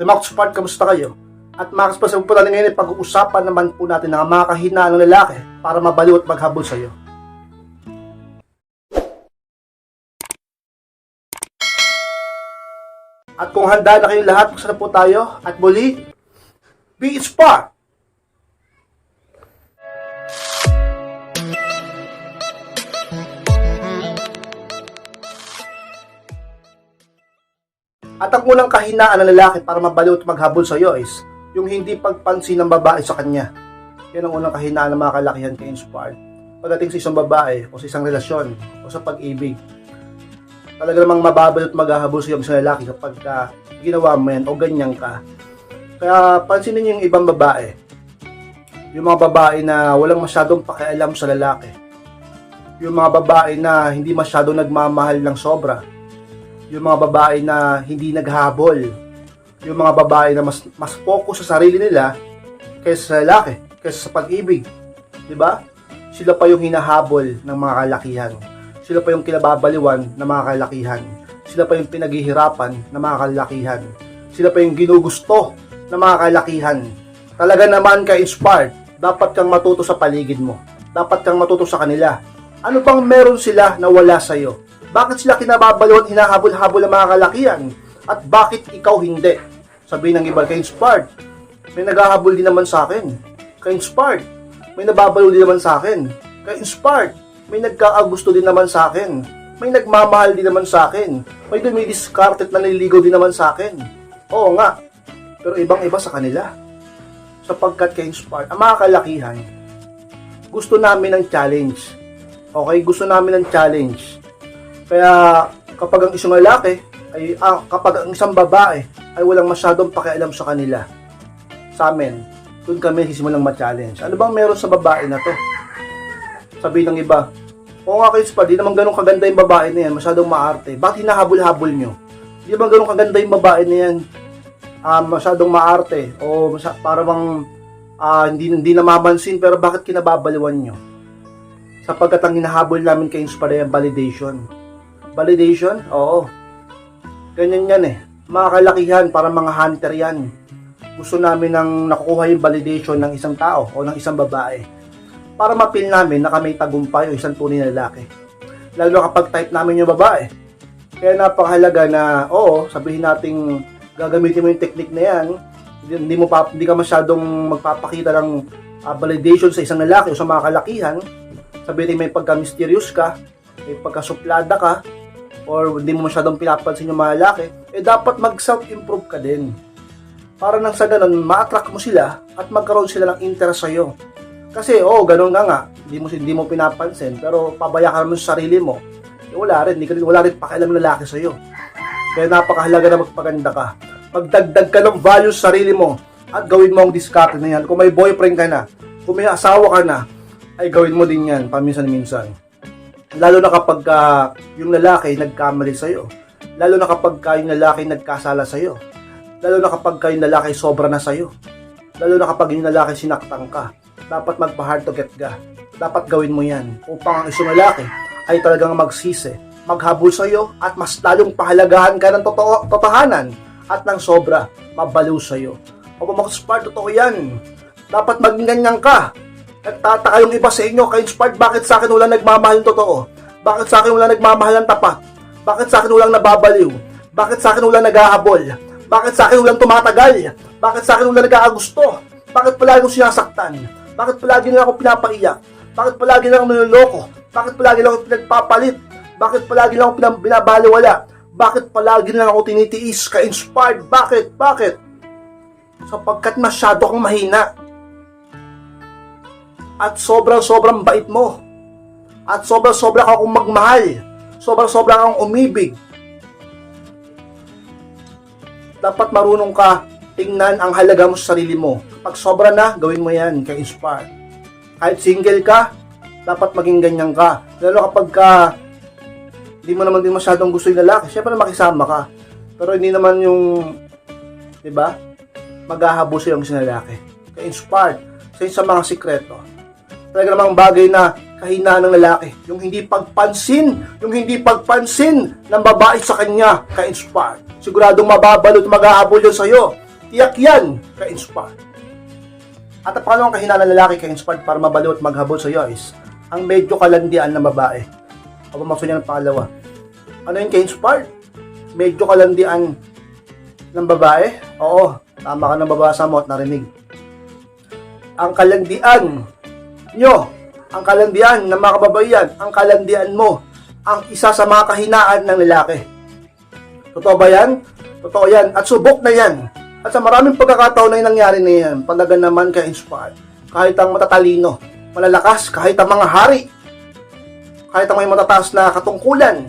Max Part, kamusta kayo? At Max pa po natin ngayon, pag-uusapan naman po natin ang mga kahinaan ng lalaki para mabaliw at maghabol sa iyo. At kung handa na kayong lahat, na po tayo. At muli, be Spark! At ang unang kahinaan ng lalaki para mabaliw at maghabol sa iyo is yung hindi pagpansin ng babae sa kanya. Yan ang unang kahinaan ng mga kalakihan kay Inspired. Pagdating sa isang babae o sa isang relasyon o sa pag-ibig, talaga namang mababaliw at maghahabol sa iyo isang lalaki kapag ka ginawa mo yan o ganyan ka. Kaya pansinin yung ibang babae. Yung mga babae na walang masyadong pakialam sa lalaki. Yung mga babae na hindi masyadong nagmamahal ng sobra yung mga babae na hindi naghabol, yung mga babae na mas mas focus sa sarili nila kaysa sa lalaki, kaysa sa pag-ibig. 'Di ba? Sila pa yung hinahabol ng mga kalakihan. Sila pa yung kinababaliwan ng mga kalakihan. Sila pa yung pinaghihirapan ng mga kalakihan. Sila pa yung ginugusto ng mga kalakihan. Talaga naman ka inspired, dapat kang matuto sa paligid mo. Dapat kang matuto sa kanila. Ano bang meron sila na wala sa iyo? Bakit sila kinababaliw at hinahabol-habol ng mga kalakihan? At bakit ikaw hindi? Sabi ng iba, kay inspired. May naghahabol din naman sa akin. Kay inspired. May nababaliw din naman sa akin. Kay inspired. May nagkakagusto din naman sa akin. May nagmamahal din naman sa akin. May dumidiscard at naniligaw din naman sa akin. Oo nga. Pero ibang-iba sa kanila. Sapagkat kay inspired, ang mga kalakihan, gusto namin ng challenge. Okay, gusto namin ng challenge. Kaya kapag ang isang lalaki ay ah, kapag ang isang babae ay walang masyadong pakialam sa kanila sa amin, doon kami sisimulang ma-challenge. Ano bang meron sa babae na to? Sabi ng iba, o nga kayo pa, di naman ganun kaganda yung babae na yan, masyadong maarte. Bakit hinahabol-habol nyo? Di naman ganun kaganda yung babae na yan, ah, masyadong maarte. O masya, para bang ah, hindi, hindi namamansin, pero bakit kinababaliwan nyo? Sapagkat ang hinahabol namin kay Inspire validation. Validation? Oo. Ganyan yan eh. Mga kalakihan, para mga hunter yan. Gusto namin ng nakukuha yung validation ng isang tao o ng isang babae. Para mapil namin na kami tagumpay o isang tunay na lalaki. Lalo kapag type namin yung babae. Kaya napakahalaga na, oo, sabihin nating gagamitin mo yung technique na yan, hindi, mo pa, hindi ka masyadong magpapakita ng ah, validation sa isang lalaki o sa mga kalakihan, sabihin may pagka-mysterious ka, may pagka-suplada ka, or hindi mo masyadong pinapansin yung mga lalaki, eh dapat mag-self-improve ka din. Para nang sa ganun, ma-attract mo sila at magkaroon sila ng interest sa'yo. Kasi, oh, ganun nga nga, hindi mo, hindi mo pinapansin, pero pabaya ka naman sa sarili mo, eh, wala rin, hindi ka rin, wala rin pakialam ng lalaki sa'yo. Kaya napakahalaga na magpaganda ka. Magdagdag ka ng value sa sarili mo at gawin mo ang discard na yan. Kung may boyfriend ka na, kung may asawa ka na, ay gawin mo din yan paminsan-minsan. Lalo na kapag ah, yung lalaki nagkamali sa'yo. Lalo na kapag ka yung lalaki nagkasala sa'yo. Lalo na kapag ka yung lalaki sobra na sa'yo. Lalo na kapag yung lalaki sinaktan ka. Dapat magpa-hard to get ka. Dapat gawin mo yan upang ang isang lalaki ay talagang magsisi, maghabol sa'yo at mas lalong pahalagahan ka ng totoo, totohanan at ng sobra mabaliw sa'yo. O mag-spart, totoo yan. Dapat maging ganyan ka. Nagtataka yung iba sa inyo, kay Inspired, bakit sa akin wala nagmamahal ng totoo? Bakit sa akin wala nagmamahal ng tapat? Bakit sa akin walang nababaliw? Bakit sa akin walang naghahabol? Bakit sa akin walang tumatagal? Bakit sa akin walang nag-aagusto? Bakit palagi akong sinasaktan? Bakit palagi na ako pinapaiyak? Bakit palagi na ako niloloko? Bakit palagi lang ako pinagpapalit? Bakit palagi lang ako binabaliwala? Bakit palagi lang ako tinitiis ka-inspired? Bakit? Bakit? Sapagkat masyado kang mahina at sobrang-sobrang bait mo. At sobrang-sobrang ka akong magmahal. Sobrang-sobrang akong umibig. Dapat marunong ka tingnan ang halaga mo sa sarili mo. Pag sobra na, gawin mo yan kay Inspire. Kahit single ka, dapat maging ganyan ka. Lalo kapag ka hindi mo naman din masyadong gusto yung lalaki, syempre makisama ka. Pero hindi naman yung, di ba, ang isang lalaki. Kaya inspired sa isa mga sikreto. Talaga namang bagay na kahinaan ng lalaki. Yung hindi pagpansin, yung hindi pagpansin ng babae sa kanya, ka-inspired. Siguradong mababalot maghahabol yun sa'yo. Tiyak yan, ka-inspire. At ang pangalawang kahinaan ng lalaki ka-inspired para mabaliw at maghabol sa iyo is ang medyo kalandian ng babae. O maso niya ng pangalawa. Ano yung ka-inspired? Medyo kalandian ng babae? Oo, tama ka ng babasa mo at narinig. Ang kalandian nyo, ang kalandian ng mga kababayan, ang kalandian mo, ang isa sa mga kahinaan ng lalaki. Totoo ba yan? Totoo yan. At subok na yan. At sa maraming pagkakataon na yung nangyari na yan, talaga naman ka-inspired. Kahit ang matatalino, malalakas, kahit ang mga hari, kahit ang may matataas na katungkulan,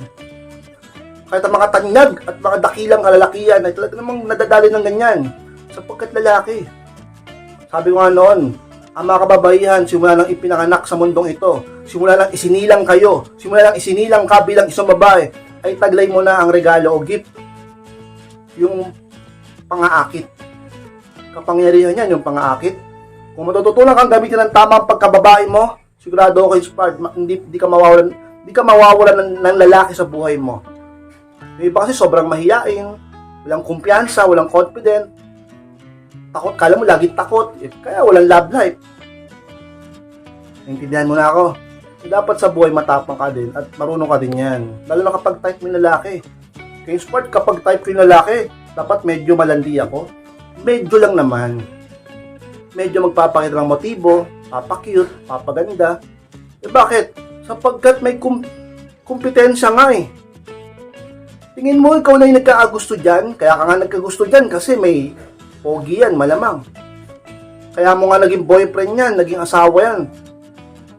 kahit ang mga tanyag at mga dakilang kalalakihan ay talaga namang nadadali ng ganyan sapagkat lalaki. Sabi ko nga noon, ang mga kababaihan, simula nang ipinanganak sa mundong ito, simula nang isinilang kayo, simula nang isinilang ka bilang isang babae, ay taglay mo na ang regalo o gift. Yung pangaakit. Kapangyarihan yan, yung pangaakit. Kung matututunan kang gamitin ng tamang pagkababae mo, sigurado ako inspired, hindi, hindi ka mawawalan, hindi ka mawawalan ng, ng lalaki sa buhay mo. Yung iba kasi sobrang mahiyain, walang kumpiyansa, walang confident, takot, kala mo lagi takot, eh, kaya walang love life. Naintindihan mo na ako. Dapat sa buhay matapang ka din at marunong ka din yan. Lalo na kapag type mo lalaki. Kaya sport, kapag type ko lalaki, dapat medyo malandi ako. Medyo lang naman. Medyo magpapakita ng motibo, papakute, papaganda. Eh bakit? Sapagkat may kum- kumpetensya nga eh. Tingin mo ikaw na yung nagkaagusto dyan, kaya ka nga nagkagusto dyan kasi may pogi yan, malamang. Kaya mo nga naging boyfriend yan, naging asawa yan.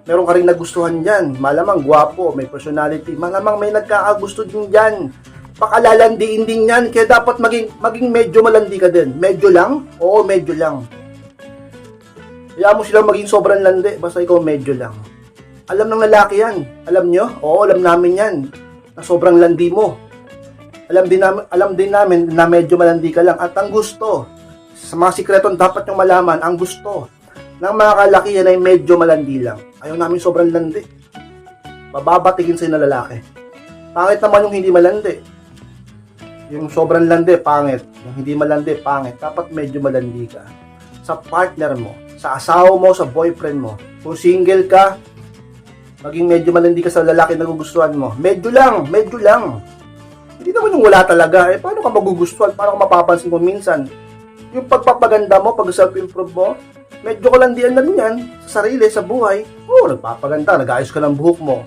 Meron ka rin nagustuhan dyan, malamang gwapo, may personality, malamang may nagkaagusto din dyan. Pakalalandiin din yan, kaya dapat maging, maging medyo malandi ka din. Medyo lang? Oo, medyo lang. Kaya mo silang maging sobrang landi, basta ikaw medyo lang. Alam ng lalaki yan. Alam nyo? Oo, alam namin yan. Na sobrang landi mo. Alam din namin, alam din namin na medyo malandi ka lang. At ang gusto, sa mga sikretong dapat nyong malaman, ang gusto ng mga kalakihan ay medyo malandi lang. Ayaw namin sobrang landi. Mababatigin sa'yo na lalaki. Pangit naman yung hindi malandi. Yung sobrang landi, pangit. Yung hindi malandi, pangit. Dapat medyo malandi ka. Sa partner mo, sa asawa mo, sa boyfriend mo. Kung single ka, maging medyo malandi ka sa lalaki na gugustuhan mo. Medyo lang, medyo lang. Hindi naman yung wala talaga. Eh, paano ka magugustuhan? Paano ka mapapansin kung minsan? Yung pagpapaganda mo, pag self-improve mo, medyo kalandian na rin yan sa sarili, sa buhay. Oo, oh, nagpapaganda, nag-ayos ka ng buhok mo.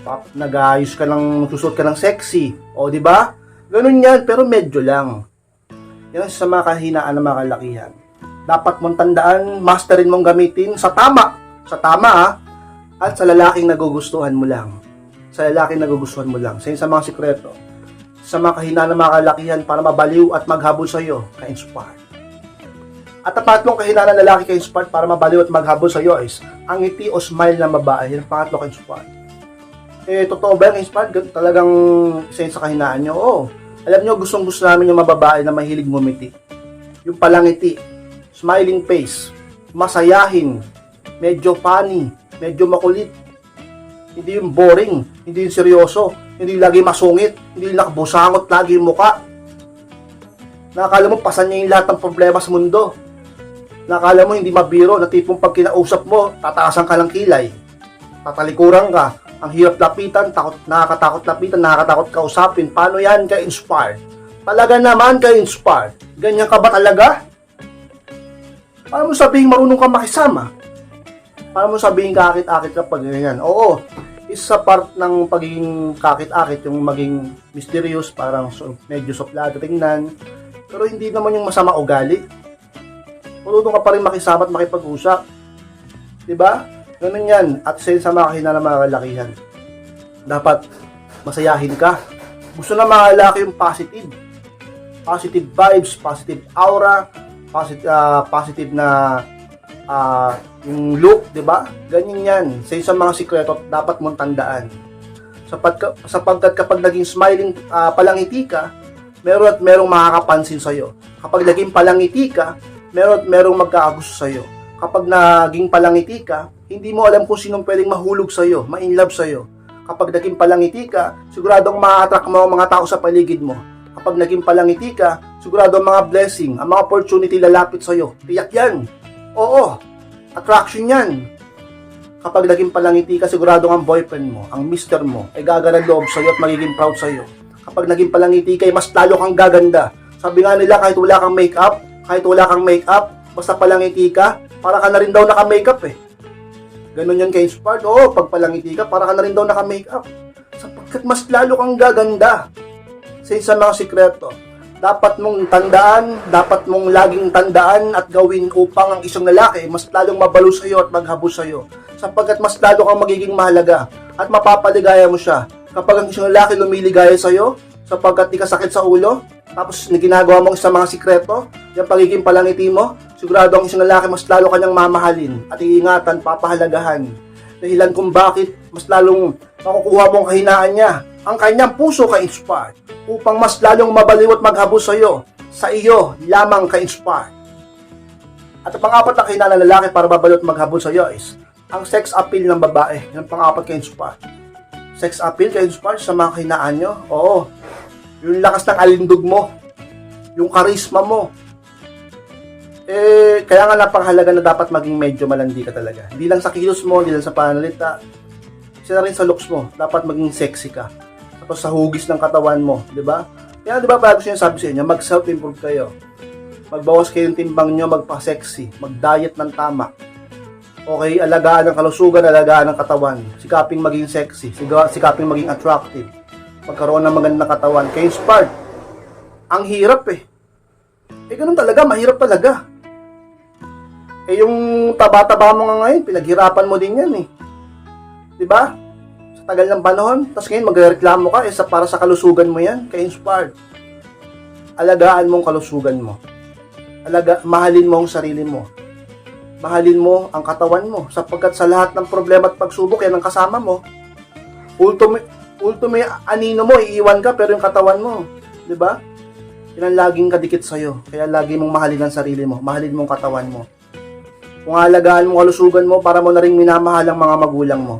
Pap- nag-ayos ka ng, susot ka ng sexy. O, di ba? Ganun yan, pero medyo lang. Yan ang sa mga kahinaan ng mga kalakihan. Dapat mong tandaan, masterin mong gamitin sa tama. Sa tama, ha? At sa lalaking nagugustuhan mo lang. Sa lalaking nagugustuhan mo lang. Sa sa mga sikreto. Sa mga kahinaan ng mga kalakihan para mabaliw at maghabol sa iyo, ka-inspire. At ang pangatlong kahinaan ng lalaki ka-inspired para mabaliw at maghabol sa iyo is ang ngiti o smile ng babae. Yan ang pangatlo ka-inspired. Eh, totoo ba yung inspired? Gan- Talagang isa sa kahinaan nyo? Oo. Alam nyo, gustong gusto namin yung mga babae na mahilig ngumiti. Yung palangiti, smiling face, masayahin, medyo funny, medyo makulit. Hindi yung boring, hindi yung seryoso, hindi yung lagi masungit, hindi yung nakabusangot lagi yung muka. Nakakala mo, pasan niya yung lahat ng problema sa mundo. Nakakala mo, hindi mabiro, na tipong pag kinausap mo, tataasan ka ng kilay. Tatalikuran ka, ang hirap lapitan, takot, nakakatakot lapitan, nakakatakot kausapin. Paano yan ka-inspired? Talaga naman ka-inspired. Ganyan ka ba talaga? Paano mo sabihin marunong ka makisama? Paano mo sabihin kakit-akit ka pag ganyan? Oo, isa part ng pagiging kakit-akit, yung maging mysterious, parang medyo soplado tingnan. Pero hindi naman yung masama ugali. Marunong ka pa rin makisama makipag-usap. 'Di ba? Ganun yan. At sa sa mga kahina ng mga kalakihan. Dapat masayahin ka. Gusto na mga lalaki yung positive. Positive vibes, positive aura, positive, positive na ah, yung look, 'di ba? Ganyan yan. Sa isang mga sikreto dapat mong tandaan. Sapagkat, sapagkat kapag naging smiling ah, palangiti ka, meron at merong makakapansin sa'yo. Kapag naging palangiti ka, meron merong magkakagusto sa'yo. Kapag naging palangiti ka, hindi mo alam kung sinong pwedeng mahulog sa'yo, ma-inlove sa'yo. Kapag naging palangiti ka, siguradong ma-attract mo ang mga tao sa paligid mo. Kapag naging palangiti ka, sigurado ang mga blessing, ang mga opportunity lalapit sa'yo. Tiyak yan. Oo, attraction yan. Kapag naging palangiti ka, sigurado ang boyfriend mo, ang mister mo, ay gagana loob sa'yo at magiging proud sa'yo. Kapag naging palangiti ka, mas lalo kang gaganda. Sabi nga nila, kahit wala kang makeup, kahit wala kang makeup, basta palangiti ka, para ka na rin daw naka-makeup eh. Ganun yan kay Inspired. Oo, pag palangiti ka, para ka na rin daw naka-makeup. Sapagkat mas lalo kang gaganda. Sa isa mga sikreto, dapat mong tandaan, dapat mong laging tandaan at gawin upang ang isang lalaki mas lalong mabalo sa iyo at maghabol sa iyo. Sapagkat mas lalo kang magiging mahalaga at mapapaligaya mo siya. Kapag ang isang lalaki lumiligaya sa iyo, sapagkat di ka sakit sa ulo, tapos na ginagawa mong isang mga sikreto, yung pagiging palangiti mo, sigurado ang isang lalaki mas lalo kanyang mamahalin at iingatan, papahalagahan. Dahilan kung bakit mas lalong makukuha mong kahinaan niya ang kanyang puso ka-inspired upang mas lalong mabaliw at maghabol sa iyo, sa iyo lamang ka-inspired. At ang pang-apat na kahinaan ng lalaki para mabaliw at maghabol sa iyo is ang sex appeal ng babae. Yan ang pang-apat ka-inspired. Sex appeal ka-inspired sa mga kahinaan nyo? Oo. Yung lakas ng alindog mo, yung karisma mo, eh, kaya nga napakahalaga na dapat maging medyo malandi ka talaga. Hindi lang sa kilos mo, hindi lang sa pananalita, isa na rin sa looks mo, dapat maging sexy ka. Tapos sa hugis ng katawan mo, di ba? Kaya di ba bago siya sabi sa inyo, mag self-improve kayo. Magbawas kayo ng timbang nyo, magpa-sexy, mag-diet ng tama. Okay, alagaan ng kalusugan, alagaan ng katawan. Sikaping maging sexy, sikaping maging attractive. Magkaroon ng magandang katawan. Kaya inspired. Ang hirap eh. Eh ganun talaga, mahirap talaga. Eh yung taba-taba mo nga ngayon, pinaghirapan mo din yan eh. ba? Sa tagal ng panahon, tapos ngayon magreklamo ka, eh, sa, para sa kalusugan mo yan, kay inspired. Alagaan mo ang kalusugan mo. Alaga, mahalin mo ang sarili mo. Mahalin mo ang katawan mo, sapagkat sa lahat ng problema at pagsubok, yan ang kasama mo. Ultimate, ultimate anino mo, iiwan ka, pero yung katawan mo, di ba? Yan ang laging kadikit sa'yo. Kaya lagi mong mahalin ang sarili mo, mahalin mo ang katawan mo. Kung alagaan mo ang kalusugan mo, para mo na rin minamahal ang mga magulang mo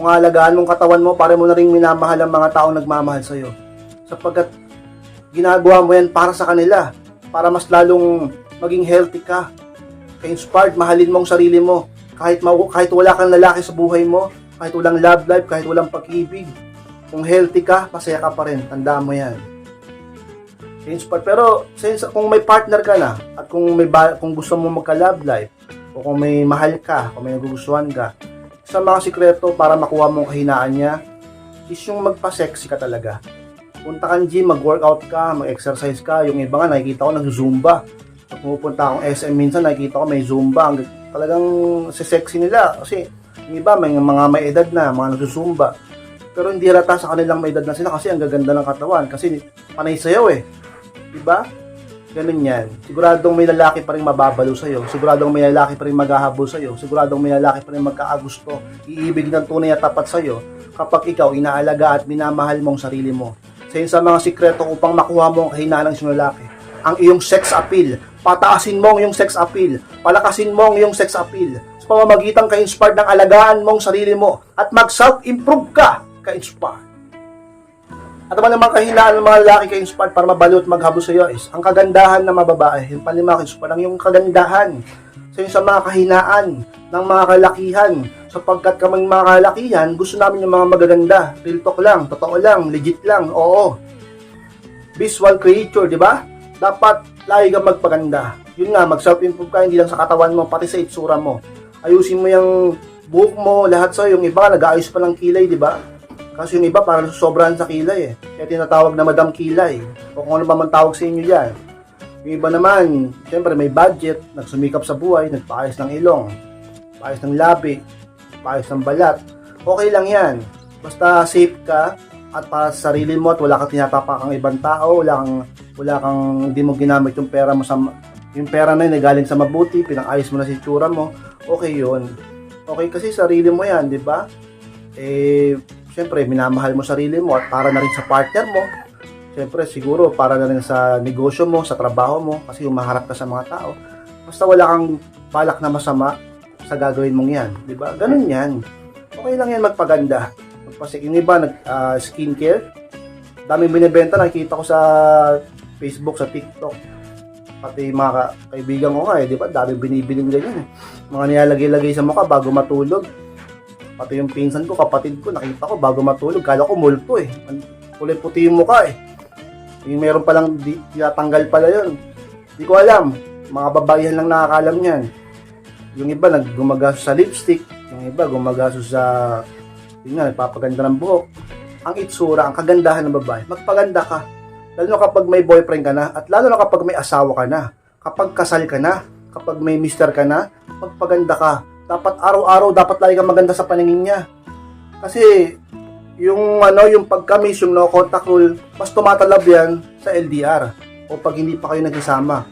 kung alagaan mong katawan mo, para mo na rin minamahal ang mga taong nagmamahal sa'yo. Sapagkat ginagawa mo yan para sa kanila, para mas lalong maging healthy ka. Ka-inspired, mahalin mo ang sarili mo. Kahit, ma- kahit wala kang lalaki sa buhay mo, kahit walang love life, kahit walang pag-ibig. Kung healthy ka, masaya ka pa rin. Tandaan mo yan. Ka-inspired. Pero since kung may partner ka na, at kung may kung gusto mo magka-love life, o kung may mahal ka, kung may nagugustuhan ka, sa mga sikreto para makuha mong kahinaan niya is yung magpa-sexy ka talaga. Punta kang gym, mag-workout ka, mag-exercise ka. Yung iba nga, nakikita ko nag-zumba. Pag pumupunta akong SM minsan, nakikita ko may zumba. Ang, talagang sexy nila. Kasi yung iba, may mga may edad na, mga nag-zumba. Pero hindi rata sa kanilang may edad na sila kasi ang gaganda ng katawan. Kasi panay sayaw eh. Diba? Ganun yan. Siguradong may lalaki pa rin mababalo sa'yo. Siguradong may lalaki pa rin maghahabol sa'yo. Siguradong may lalaki pa rin magkaagusto. Iibig ng tunay at tapat sa'yo kapag ikaw inaalaga at minamahal mo ang sarili mo. Sa yun sa mga sikreto upang makuha mo ang kahinaan ng isang lalaki. Ang iyong sex appeal. Pataasin mo ang iyong sex appeal. Palakasin mo ang iyong sex appeal. Sa pamamagitan ka-inspired ng alagaan mo ang sarili mo at mag-self-improve ka ka-inspired. At ang mga kahinaan ng mga lalaki kay inspired para mabalo at maghabol sa iyo is ang kagandahan ng mga babae. Yung panlima kay inspired ang yung kagandahan. Sa sa mga kahinaan ng mga kalakihan. Sapagkat kaming mga kalakihan, gusto namin yung mga magaganda. Real talk lang, totoo lang, legit lang, oo. Visual creature, di ba? Dapat lagi kang magpaganda. Yun nga, mag-self-improve ka, hindi lang sa katawan mo, pati sa itsura mo. Ayusin mo yung buhok mo, lahat sa yung iba nag-aayos pa ng kilay, di ba? Kasi yung iba parang sobrahan sa kilay eh. Kaya tinatawag na Madam Kilay. O kung ano pa man tawag sa inyo yan. Yung iba naman, siyempre may budget, nagsumikap sa buhay, nagpaayos ng ilong, paayos ng labi, paayos ng balat. Okay lang yan. Basta safe ka at para sa sarili mo at wala kang tinatapak ang ibang tao, wala kang, wala kang, hindi mo ginamit yung pera mo sa, yung pera na yun galing sa mabuti, pinang-ayos mo na si tsura mo, okay yun. Okay kasi sarili mo yan, di ba? Eh, Siyempre, minamahal mo sarili mo at para na rin sa partner mo. Siyempre, siguro para na rin sa negosyo mo, sa trabaho mo, kasi humaharap ka sa mga tao. Basta wala kang balak na masama sa gagawin mong yan. Di ba? Ganun yan. Okay lang yan magpaganda. Magpasik. Yung iba, nag, ah, skincare. daming binibenta, nakikita ko sa Facebook, sa TikTok. Pati mga ka- kaibigan ko nga eh, di ba? Dami binibiling ganyan eh. Mga nilalagay-lagay sa mukha bago matulog. Pati yung pinsan ko, kapatid ko, nakita ko bago matulog. Kala ko multo eh. Kulay puti yung mukha eh. Yung meron palang di, tinatanggal pala yun. Di ko alam. Mga babayan lang nakakalam yan. Yung iba naggumagastos sa lipstick. Yung iba gumagastos sa yun nga, nagpapaganda ng buhok. Ang itsura, ang kagandahan ng babae, magpaganda ka. Lalo na kapag may boyfriend ka na, at lalo na kapag may asawa ka na. Kapag kasal ka na, kapag may mister ka na, magpaganda ka. Dapat araw-araw, dapat lagi kang maganda sa paningin niya. Kasi, yung ano, yung pagkamis, yung no contact rule, mas tumatalab yan sa LDR o pag hindi pa kayo nagsasama.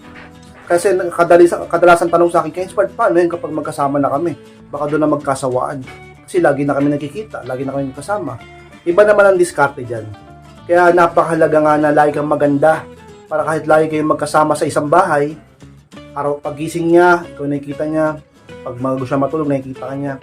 Kasi kadalasan, kadalasan tanong sa akin, Kaya Spart, paano yun kapag magkasama na kami? Baka doon na magkasawaan. Kasi lagi na kami nakikita, lagi na kami magkasama. Iba naman ang diskarte dyan. Kaya napakahalaga nga na lagi kang maganda para kahit lagi kayong magkasama sa isang bahay, araw pagising niya, ikaw nakikita niya, pag bago siya matulog, nakikita ka niya.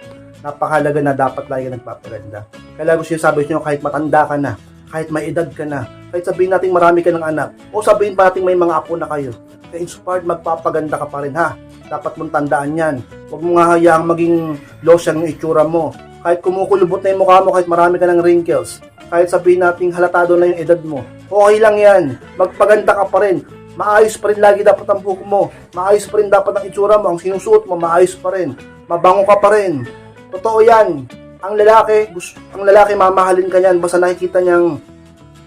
Napakahalaga na dapat lagi ka nagpapaganda. Kaya gusto niya sabi niyo kahit matanda ka na, kahit may edad ka na, kahit sabihin natin marami ka ng anak, o sabihin pa natin may mga apo na kayo, kaya inspired magpapaganda ka pa rin ha. Dapat mong tandaan yan. Huwag mo nga hayaang maging losyang yung itsura mo. Kahit kumukulubot na yung mukha mo, kahit marami ka ng wrinkles, kahit sabihin natin halatado na yung edad mo, okay lang yan. Magpaganda ka pa rin. Maayos pa rin lagi dapat ang buhok mo. Maayos pa rin dapat ang itsura mo. Ang sinusuot mo, maayos pa rin. Mabango ka pa rin. Totoo yan. Ang lalaki, gusto, ang lalaki mamahalin ka niyan basta nakikita niyang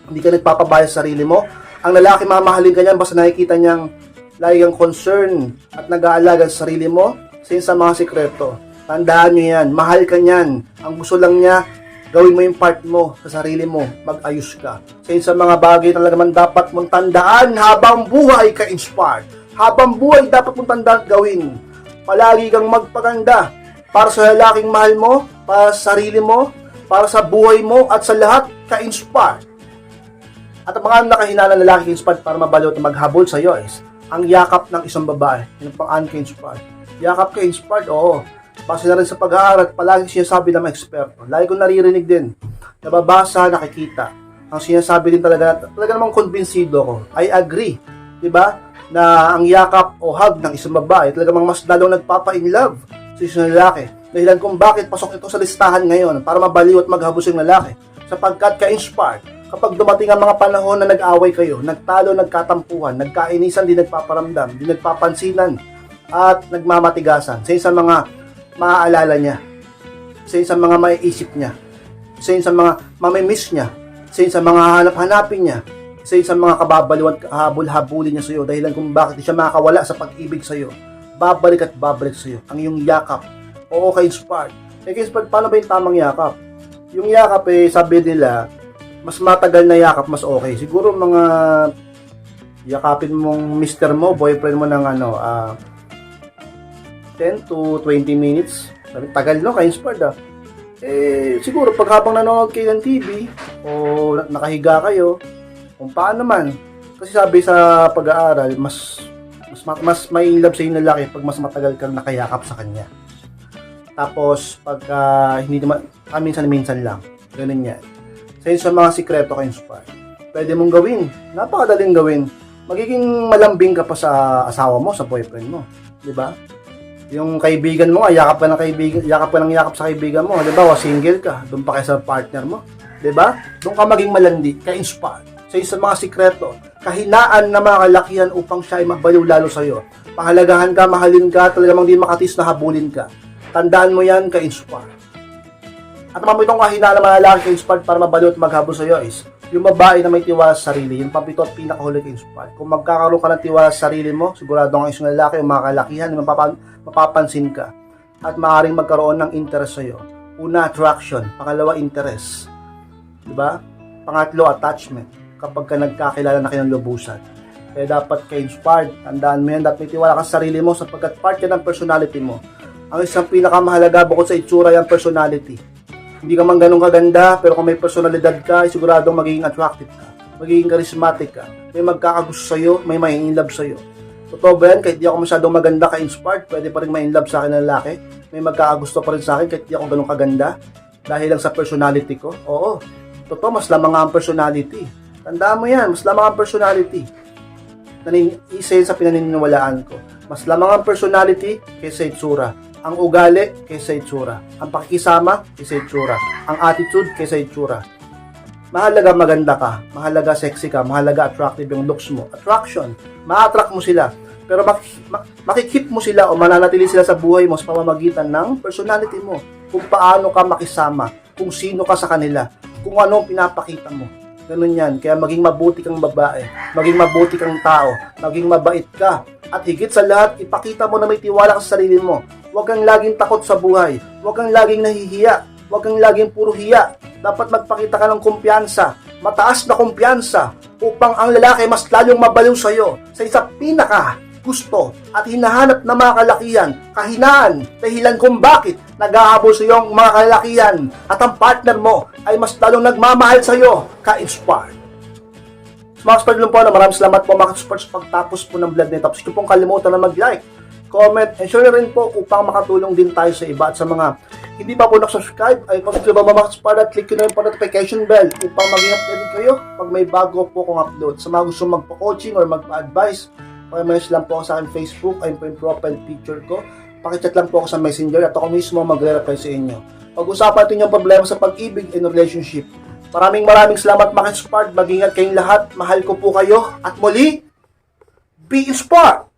hindi ka nagpapabaya sa sarili mo. Ang lalaki mamahalin ka niyan basta nakikita niyang lagi kang concern at nag-aalaga sa sarili mo sin sa mga sikreto. Tandaan niyo yan. Mahal ka niyan. Ang gusto lang niya, gawin mo yung part mo sa sarili mo. Mag-ayos ka. Sin sa mga bagay talaga man dapat mong tandaan habang buhay ka inspired. Habang buhay dapat mong tandaan gawin. Palagi kang magpaganda para sa lalaking mahal mo, para sa sarili mo, para sa buhay mo at sa lahat ka-inspired. At ang mga nakahinala na lalaki inspired para mabalot at maghabol sa iyo is ang yakap ng isang babae. Yung pang unka-inspired. Yakap ka inspired, oo. Base sa pag-aaral, palagi sinasabi ng mga eksperto. Lagi ko naririnig din. Nababasa, nakikita. Ang sinasabi din talaga, talaga namang konbinsido ko. I agree. 'Di ba? Na ang yakap o hug ng isang babae talaga mang mas lalong nagpapa-in love sa isang lalaki. Dahilan kung bakit pasok ito sa listahan ngayon para mabaliw at maghabos yung lalaki. Sapagkat ka-inspired, kapag dumating ang mga panahon na nag-away kayo, nagtalo, nagkatampuhan, nagkainisan, di nagpaparamdam, di nagpapansinan, at nagmamatigasan sa isang mga maaalala niya, sa isang mga maiisip niya, sa isang mga mamimiss niya, sa isang mga hanap-hanapin niya, sa isang mga kababaliwan at habol-habulin niya sa iyo dahilan kung bakit siya makakawala sa pag-ibig sa iyo. Babalik at babalik sa iyo ang iyong yakap. Oo, ka-inspired. Eh, ka-inspired, paano ba yung tamang yakap? Yung yakap, eh, sabi nila, mas matagal na yakap, mas okay. Siguro mga yakapin mong mister mo, boyfriend mo ng ano, ah, 10 to 20 minutes. Tagal no, ka-inspired ah. Eh, siguro pag habang nanonood kayo ng TV o na- nakahiga kayo, kung paano man. Kasi sabi sa pag-aaral, mas mas ma- mas may love sa yung pag mas matagal kang nakayakap sa kanya. Tapos, pag ah, hindi naman, ah, minsan-minsan lang. Ganun yan. Sa sa mga sikreto ka inspire. Pwede mong gawin. Napakadaling gawin. Magiging malambing ka pa sa asawa mo, sa boyfriend mo. Di ba? Yung kaibigan mo, nga, yakap ka ng kaibigan, yakap ka ng yakap sa kaibigan mo. Di ba? O single ka, doon pa kayo sa partner mo. Di ba? Doon ka maging malandi, ka-inspire. Sa isang mga sikreto, kahinaan na mga kalakihan upang siya ay mabaliw lalo sa iyo. Pahalagahan ka, mahalin ka, talagang di makatis na habulin ka. Tandaan mo yan, ka-inspire. At mo itong kahinaan na mga lalaki ka-inspired para mabaliw at maghabol sa iyo is yung babae na may tiwala sa sarili, yung pampito at pinakahuli ka-inspired. Kung magkakaroon ka ng tiwala sa sarili mo, sigurado ang isang lalaki, yung mga kalakihan, yung mapapa- mapapansin ka. At maaaring magkaroon ng interest sa iyo. Una, attraction. Pangalawa, interest. Diba? Pangatlo, attachment. Kapag ka nagkakilala na kayo ng lubusan. Kaya dapat ka-inspired. Tandaan mo yan. Dapat may tiwala ka sa sarili mo sapagkat part yan ng personality mo. Ang isang pinakamahalaga bukod sa itsura yung personality. Hindi ka man ganun kaganda, pero kung may personalidad ka, ay siguradong magiging attractive ka. Magiging charismatic ka. May magkakagusto sa'yo, may may in love sa'yo. Totoo ba yan? Kahit di ako masyadong maganda ka-inspired, pwede pa rin may in love sa akin ng lalaki. May magkakagusto pa rin sa akin kahit di ako ganun kaganda. Dahil lang sa personality ko. Oo. Totoo, mas lamang nga ang personality. Tandaan mo yan, mas lamang ang personality. Nanin, isa yun sa pinaniniwalaan ko. Mas lamang ang personality kaysa itsura. Ang ugali kaysa itsura. Ang pakikisama kaysa itsura. Ang attitude kaysa itsura. Mahalaga maganda ka, mahalaga sexy ka, mahalaga attractive yung looks mo. Attraction, ma-attract mo sila. Pero mak- ma- makikip mo sila o mananatili sila sa buhay mo sa pamamagitan ng personality mo. Kung paano ka makisama, kung sino ka sa kanila, kung ano ang pinapakita mo. Ganun yan. Kaya maging mabuti kang babae, maging mabuti kang tao, maging mabait ka. At higit sa lahat, ipakita mo na may tiwala ka sa sarili mo. Huwag kang laging takot sa buhay. Huwag kang laging nahihiya. Huwag kang laging puro hiya. Dapat magpakita ka ng kumpiyansa, mataas na kumpiyansa, upang ang lalaki mas lalong mabaliw sa iyo sa isa pinaka gusto at hinahanap na mga kalakihan, kahinaan, dahilan kung bakit naghahabol sa iyo ang mga kalakihan at ang partner mo ay mas lalong nagmamahal sa iyo ka-inspired. Mga lang po na maraming salamat po mga sports pagtapos po ng vlog nito. Ko pong kalimutan na mag-like, comment, and share rin po upang makatulong din tayo sa iba at sa mga hindi pa po nakasubscribe ay pag-subscribe mga sport at click nyo na yung notification bell upang maging updated kayo pag may bago po kong upload. Sa mga gusto magpa-coaching or magpa-advise, pakimessage lang po ako sa akin Facebook, ayun po yung profile picture ko. Pakichat lang po ako sa messenger at ako mismo magre-reply sa inyo. Pag-usapan natin yung problema sa pag-ibig and relationship. Maraming maraming salamat mga Spark. Mag-ingat kayong lahat. Mahal ko po kayo. At muli, be inspired!